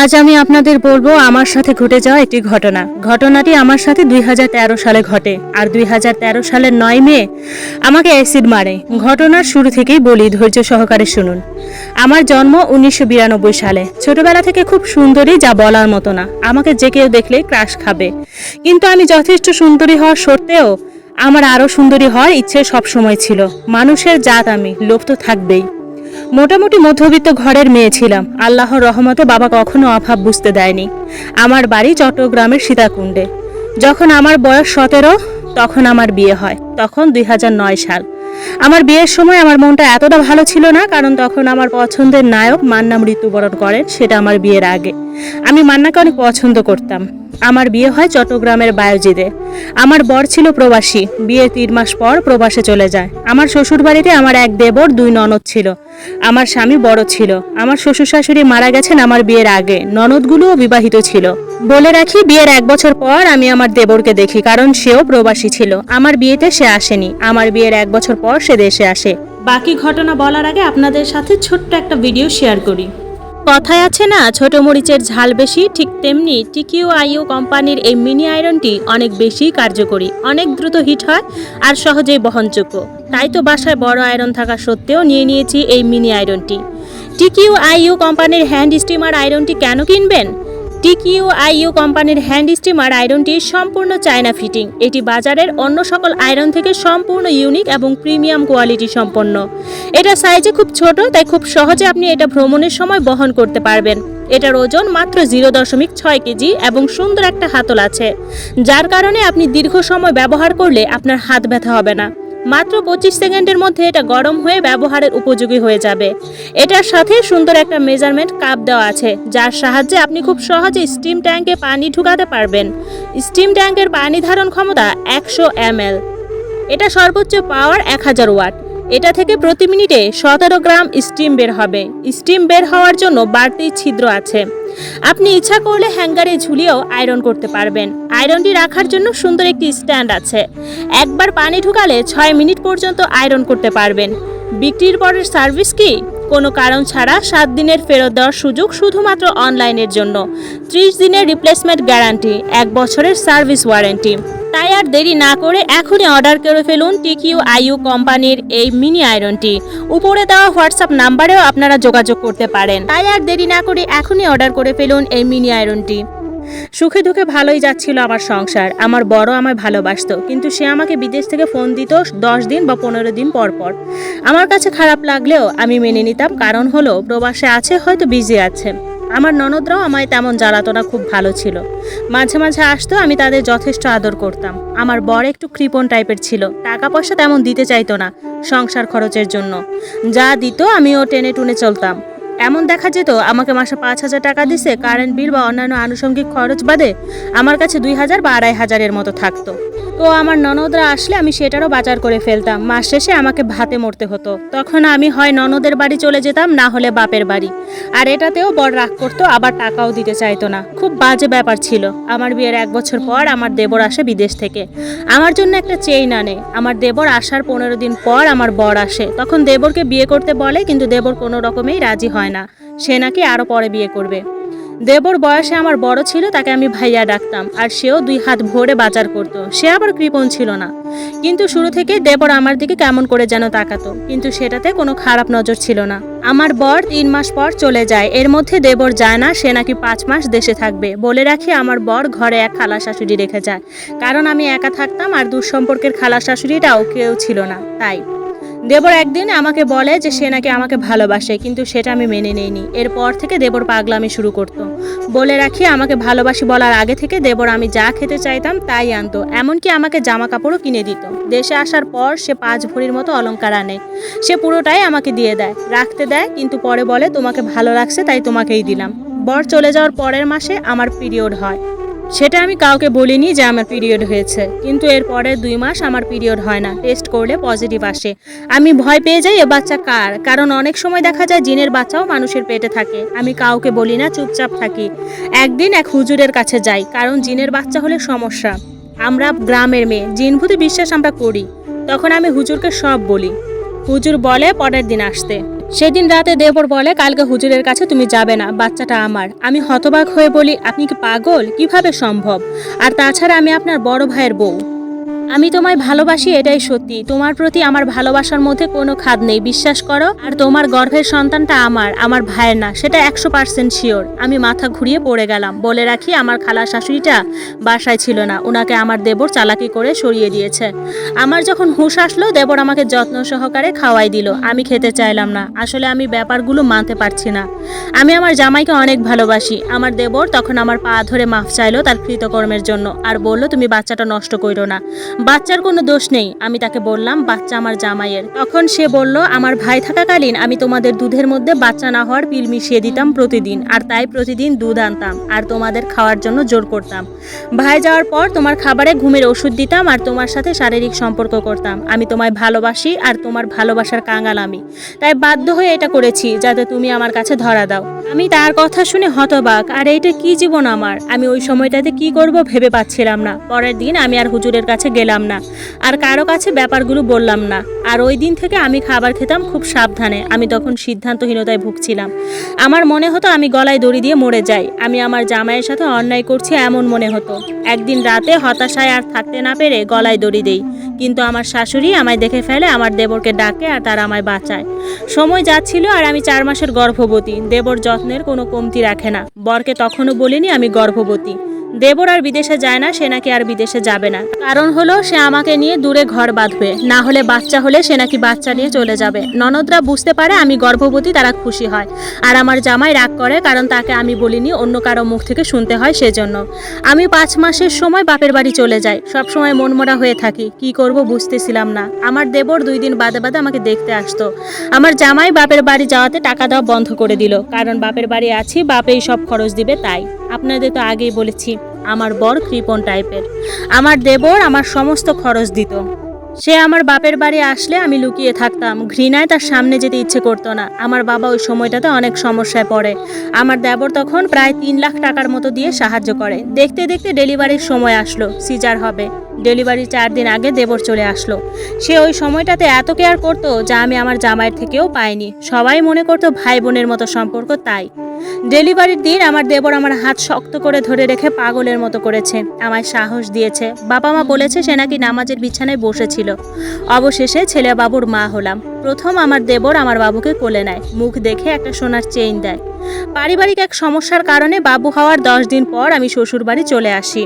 আজ আমি আপনাদের বলব, আমার সাথে ঘটে যাওয়া একটি ঘটনা। ঘটনাটি আমার সাথে দুই হাজার তেরো সালে ঘটে আর দুই হাজার তেরো সালের নয় মে আমাকে অ্যাসিড মারে। ঘটনার শুরু থেকেই বলি, ধৈর্য সহকারে শুনুন। আমার জন্ম উনিশশো বিরানব্বই সালে। ছোটবেলা থেকে খুব সুন্দরী, যা বলার মতো না। আমাকে যে কেউ দেখলে ক্রাশ খাবে। কিন্তু আমি যথেষ্ট সুন্দরী হওয়া সত্ত্বেও আমার আরও সুন্দরী হওয়ার ইচ্ছে সবসময় ছিল। মানুষের জাত আমি, লোভ তো থাকবেই। মোটামুটি মধ্যবিত্ত ঘরের মেয়ে ছিলাম। আল্লাহর রহমতে বাবা কখনো অভাব বুঝতে দেয়নি। আমার বাড়ি চট্টগ্রামের সীতাকুণ্ডে। যখন আমার বয়স সতেরো, তখন আমার বিয়ে হয়, তখন দুই হাজার নয় সাল। আমার বিয়ের সময় আমার মনটা এতটা ভালো ছিল না, কারণ তখন আমার পছন্দের নায়ক মান্না মৃত্যুবরণ করেন, সেটা আমার বিয়ের আগে। আমি মান্নাকে অনেক পছন্দ করতাম। আমার বিয়ে হয় চট্টগ্রামের বায়োজিদে। আমার বর ছিল প্রবাসী বিয়ের তিন মাস পর প্রবাসে চলে যায়। আমার শ্বশুরবাড়িতে আমার এক দেবর, দুই ননদ ছিল। আমার স্বামী বড় ছিল। আমার শ্বশুর শাশুড়ি মারা গেছেন আমার বিয়ের আগে। ননদগুলোও বিবাহিত ছিল। বলে রাখি, বিয়ের এক বছর পর আমি আমার দেবরকে দেখি, কারণ সেও প্রবাসী ছিল। আমার বিয়েতে সে আসেনি। আমার বিয়ের এক বছর পর সে দেশে আসে। বাকি ঘটনা বলার আগে আপনাদের সাথে ছোট্ট একটা ভিডিও শেয়ার করি। কথায় আছে না, ছোট মরিচের ঝাল বেশি, ঠিক তেমনি টিকিউ আইও কোম্পানির এই মিনি আয়রনটি অনেক বেশি কার্যকরী, অনেক দ্রুত হিট হয় আর সহজেই বহনযোগ্য। তাই তো বাসায় বড় আয়রন থাকা সত্ত্বেও নিয়ে নিয়েছি এই মিনি আয়রনটি। টিকিউ আইইউ কোম্পানির হ্যান্ড স্টিমার আয়রনটি কেন কিনবেন? টিকিউ আইইউ কোম্পানির হ্যান্ড স্টিমার আয়রনটি সম্পূর্ণ চায়না ফিটিং। এটি বাজারের অন্য সকল আয়রন থেকে সম্পূর্ণ ইউনিক এবং প্রিমিয়াম কোয়ালিটি সম্পন্ন। এটা সাইজে খুব ছোট, তাই খুব সহজে আপনি এটা ভ্রমণের সময় বহন করতে পারবেন। এটার ওজন মাত্র জিরো দশমিক ছয় কেজি এবং সুন্দর একটা হাতল আছে, যার কারণে আপনি দীর্ঘ সময় ব্যবহার করলে আপনার হাত ব্যথা হবে না। মাত্র পঁচিশ সেকেন্ডের মধ্যে এটা গরম হয়ে ব্যবহারের উপযোগী হয়ে যাবে। এটার সাথে সুন্দর একটা মেজারমেন্ট কাপ দেওয়া আছে, যার সাহায্যে আপনি খুব সহজে স্টিম ট্যাঙ্কে পানি ঢুকাতে পারবেন। স্টিম ট্যাঙ্কের পানি ধারণ ক্ষমতা একশো এম এটা সর্বোচ্চ পাওয়ার এক হাজার ওয়াট এটা থেকে প্রতি মিনিটে সতেরো গ্রাম স্টিম বের হবে। স্টিম বের হওয়ার জন্য বাড়তি ছিদ্র আছে। আপনি ইচ্ছা করলে হ্যাঙ্গারে ঝুলিয়েও আয়রন করতে পারবেন। আয়রনটি রাখার জন্য সুন্দর একটি স্ট্যান্ড আছে। একবার পানি ঢুকালে ছয় মিনিট পর্যন্ত আয়রন করতে পারবেন। বিক্রির পরের সার্ভিস কি? কোনো কারণ ছাড়া সাত দিনের ফেরত দেওয়ার সুযোগ শুধুমাত্র অনলাইনের জন্য। ত্রিশ দিনের রিপ্লেসমেন্ট গ্যারান্টি, এক বছরের সার্ভিস ওয়ারেন্টি। তাই আর দেরি না করে এখনই অর্ডার করে ফেলুন টিকিউ আইউ কোম্পানির এই মিনি আয়রনটি। উপরে দেওয়া হোয়াটসঅ্যাপ নাম্বারেও আপনারা যোগাযোগ করতে পারেন। তাই আর দেরি না করে এখনই অর্ডার করে ফেলুন এই মিনি আয়রনটি। সুখে দুঃখে ভালোই যাচ্ছিল আমার সংসার। আমার বড় আমায় ভালোবাসতো, কিন্তু সে আমাকে বিদেশ থেকে ফোন দিত দশ দিন বা পনেরো দিন পর পর। আমার কাছে খারাপ লাগলেও আমি মেনে নিতাম, কারণ হলো প্রবাসে আছে, হয়তো বিজি আছে। আমার ননদরাও আমায় তেমন জ্বালাতো না খুব ভালো ছিল। মাঝে মাঝে আসতো, আমি তাদের যথেষ্ট আদর করতাম। আমার বর একটু কৃপণ টাইপের ছিল টাকা পয়সা তেমন দিতে চাইতো না সংসার খরচের জন্য। যা দিত, আমিও টেনে টুনে চলতাম। এমন দেখা যেত, আমাকে মাসে পাঁচ হাজার টাকা দিছে কারেন্ট বিল বা অন্যান্য আনুষঙ্গিক খরচ বাদে আমার কাছে দুই হাজার বা আড়াই হাজারের মতো থাকতো। তো আমার ননদরা আসলে আমি সেটারও বাজার করে ফেলতাম। মাস শেষে আমাকে ভাতে মরতে হতো। তখন আমি হয় ননদের বাড়ি চলে যেতাম, না হলে বাপের বাড়ি। আর এটাতেও বড় রাগ করতো, আবার টাকাও দিতে চাইতো না। খুব বাজে ব্যাপার ছিল। আমার বিয়ের এক বছর পর আমার দেবর আসে বিদেশ থেকে। আমার জন্য একটা চেইন আনে। আমার দেবর আসার পনেরো দিন পর আমার বর আসে। তখন দেবরকে বিয়ে করতে বলে, কিন্তু দেবর কোনো রকমেই রাজি হয় না। সে নাকি আরও পরে বিয়ে করবে। দেবর বয়সে আমার বড় ছিল, তাকে আমি ভাইয়া ডাকতাম, আর সেও দুই হাত ভরে বাজার করত। সে আবার কৃপণ ছিল না। কিন্তু শুরু থেকেই দেবর আমার দিকে কেমন করে যেন তাকাতো, কিন্তু সেটাতে কোনো খারাপ নজর ছিল না। আমার বর তিন মাস পর চলে যায়, এর মধ্যে দেবর যায় না, সে নাকি পাঁচ মাস দেশে থাকবে। বলে রাখি, আমার বর ঘরে এক খালা শাশুড়ি রেখে যায়। কারণ আমি একা থাকতাম, আর দুঃসম্পর্কের খালা শাশুড়িটাও কেউ ছিল না, তাই। দেবর একদিন আমাকে বলে যে সে নাকি আমাকে ভালোবাসে, কিন্তু সেটা আমি মেনে নেইনি। এরপর থেকে দেবর পাগলামি শুরু করত। বলে রাখি, আমাকে ভালোবাসি বলার আগে থেকে দেবর আমি যা খেতে চাইতাম তাই আনতো, এমনকি আমাকে জামা কাপড়ও কিনে দিত। দেশে আসার পর সে পাঁচ ভরির মতো অলংকার আনে। সে পুরোটাই আমাকে দিয়ে দেয়। রাখতে দেয়, কিন্তু পরে বলে, তোমাকে ভালো লাগছে তাই তোমাকেই দিলাম। বর চলে যাওয়ার পরের মাসে আমার পিরিয়ড হয়। সেটা আমি কাউকে বলিনি যে আমার পিরিয়ড হয়েছে। কিন্তু এর পরের দুই মাস আমার পিরিয়ড হয় না। টেস্ট করলে পজিটিভ আসে। আমি ভয় পেয়ে যাই এ বাচ্চা কার? কারণ অনেক সময় দেখা যায় জিনের বাচ্চাও মানুষের পেটে থাকে। আমি কাউকে বলি না চুপচাপ থাকি। একদিন এক হুজুরের কাছে যাই, কারণ জিনের বাচ্চা হলে সমস্যা। আমরা গ্রামের মেয়ে, জিনভূতি বিশ্বাস আমরা করি। তখন আমি হুজুরকে সব বলি। হুজুর বলে পরের দিন আসতে। সেদিন রাতে দেবর বলে, কালকে হুজুরের কাছে তুমি যাবে না, বাচ্চাটা আমার। আমি হতবাক হয়ে বলি, আপনি কি পাগল? কীভাবে সম্ভব? আর তাছাড়া আমি আপনার বড় ভাইয়ের বউ। আমি তোমায় ভালোবাসি, এটাই সত্যি। তোমার প্রতি আমার ভালোবাসার মধ্যে কোনো খাদ নেই, বিশ্বাস করো। আর তোমার গর্ভের সন্তানটা আমার আমার ভাইয়ের না, সেটা একশো পার্সেন্ট শিওর আমি মাথা ঘুরিয়ে পড়ে গেলাম। বলে রাখি, আমার খালা শাশুড়িটা বাসায় ছিল না। ওনাকে আমার দেবর চালাকি করে সরিয়ে দিয়েছে। আমার যখন হুঁশ আসলো, দেবর আমাকে যত্ন সহকারে খাওয়াই দিল। আমি খেতে চাইলাম না। আসলে আমি ব্যাপারগুলো মানতে পারছি না। আমি আমার জামাইকে অনেক ভালোবাসি। আমার দেবর তখন আমার পা ধরে মাফ চাইলো তার কৃতকর্মের জন্য। আর বলল, তুমি বাচ্চাটা নষ্ট করো না। বাচ্চার কোনো দোষ নেই, আমি তাকে বললাম, বাচ্চা আমার জামাইয়ের। তখন সে বলল, আমার ভাই থাকাকালীন আমি তোমাদের দুধের মধ্যে বাচ্চা না হওয়ার পিল মিশিয়ে দিতাম প্রতিদিন, আর তাই প্রতিদিন দুধ আনতাম, আর তোমাদের খাওয়ার জন্য জোর করতাম। ভাই যাওয়ার পর তোমার খাবারে ঘুমের ওষুধ দিতাম, আর তোমার সাথে শারীরিক সম্পর্ক করতাম। আমি তোমায় ভালোবাসি, আর তোমার ভালোবাসার কাঙাল আমি। তাই বাধ্য হয়ে এটা করেছি, যাতে তুমি আমার কাছে ধরা দাও। আমি তার কথা শুনে হতবাক, আর এইটা কি জীবন আমার? আমি ওই সময়টাতে কি করব ভেবে পাচ্ছিলাম না। পরের দিন আমি আর হুজুরের কাছে গেলাম না। আর কারও কাছে ব্যাপারগুলো বললাম না। আর ওই দিন থেকে আমি খাবার খেতাম খুব সাবধানে। আমি তখন সিদ্ধান্তহীনতায় ভুগছিলাম। আমার মনে হতো আমি গলায় দড়ি দিয়ে মরে যাই। আমি আমার জামাইয়ের সাথে অন্যায় করছি এমন মনে হতো। একদিন রাতে হতাশায় আর থাকতে না পেরে গলায় দড়ি দেই। কিন্তু আমার শাশুড়ি আমায় দেখে ফেলে, আমার দেবরকে ডাকে আর তারা আমায় বাঁচায়। সময় যাচ্ছিল আর আমি চার মাসের গর্ভবতী। দেবর যত্নের কোনো কমতি রাখে না। বরকে তখনও বলিনি আমি গর্ভবতী। দেবর আর বিদেশে যায় না, সে নাকি আর বিদেশে যাবে না। কারণ হলো, সে আমাকে নিয়ে দূরে ঘর বাঁধবে। না হলে বাচ্চা হলে সে নাকি বাচ্চা নিয়ে চলে যাবে। ননদরা বুঝতে পারে আমি গর্ভবতী, তারা খুশি হয়। আর আমার জামাই রাগ করে, কারণ তাকে আমি বলিনি অন্য কারও মুখ থেকে শুনতে হয় সেজন্য। আমি পাঁচ মাসের সময় বাপের বাড়ি চলে যাই। সব সময় মনমরা হয়ে থাকি। কি করব বুঝতেছিলাম না। আমার দেবর দুই দিন বাদে বাদে আমাকে দেখতে আসতো। আমার জামাই বাপের বাড়ি যাওয়াতে টাকা দেওয়া বন্ধ করে দিল। কারণ বাপের বাড়ি আছি, বাপেই সব খরচ দিবে তাই। আপনাদের তো আগেই বলেছি। আমার বর কৃপণ টাইপের। আমার দেবর আমার সমস্ত খরচ দিত। সে আমার বাপের বাড়ি আসলে আমি লুকিয়ে থাকতাম। ঘৃণায় তার সামনে যেতে ইচ্ছে করতো না। আমার বাবা ওই সময়টাতে অনেক সমস্যায় পড়ে। আমার দেবর তখন প্রায় তিন লাখ টাকার মতো দিয়ে সাহায্য করে। দেখতে দেখতে ডেলিভারির সময় আসলো। সিজার হবে। ডেলিভারি চার দিন আগে দেবর চলে আসলো। সে ওই সময়টাতে এত কেয়ার করতো যা আমি আমার জামাইয়ের থেকেও পাইনি। সবাই মনে করতো ভাই বোনের মতো সম্পর্ক তাই। ডেলিভারির দিন আমার দেবর আমার হাত শক্ত করে ধরে রেখে পাগলের মতো করেছে, আমায় সাহস দিয়েছে। বাবা মা বলেছে সে নাকি নামাজের বিছানায় বসেছিল। অবশেষে ছেলে বাবুর মা হলাম। প্রথম আমার দেবর আমার বাবুকে কোলে নেয়, মুখ দেখে একটা সোনার চেইন দেয়। পারিবারিক এক সমস্যার কারণে বাবু হওয়ার দশ দিন পর আমি শ্বশুর বাড়ি চলে আসি।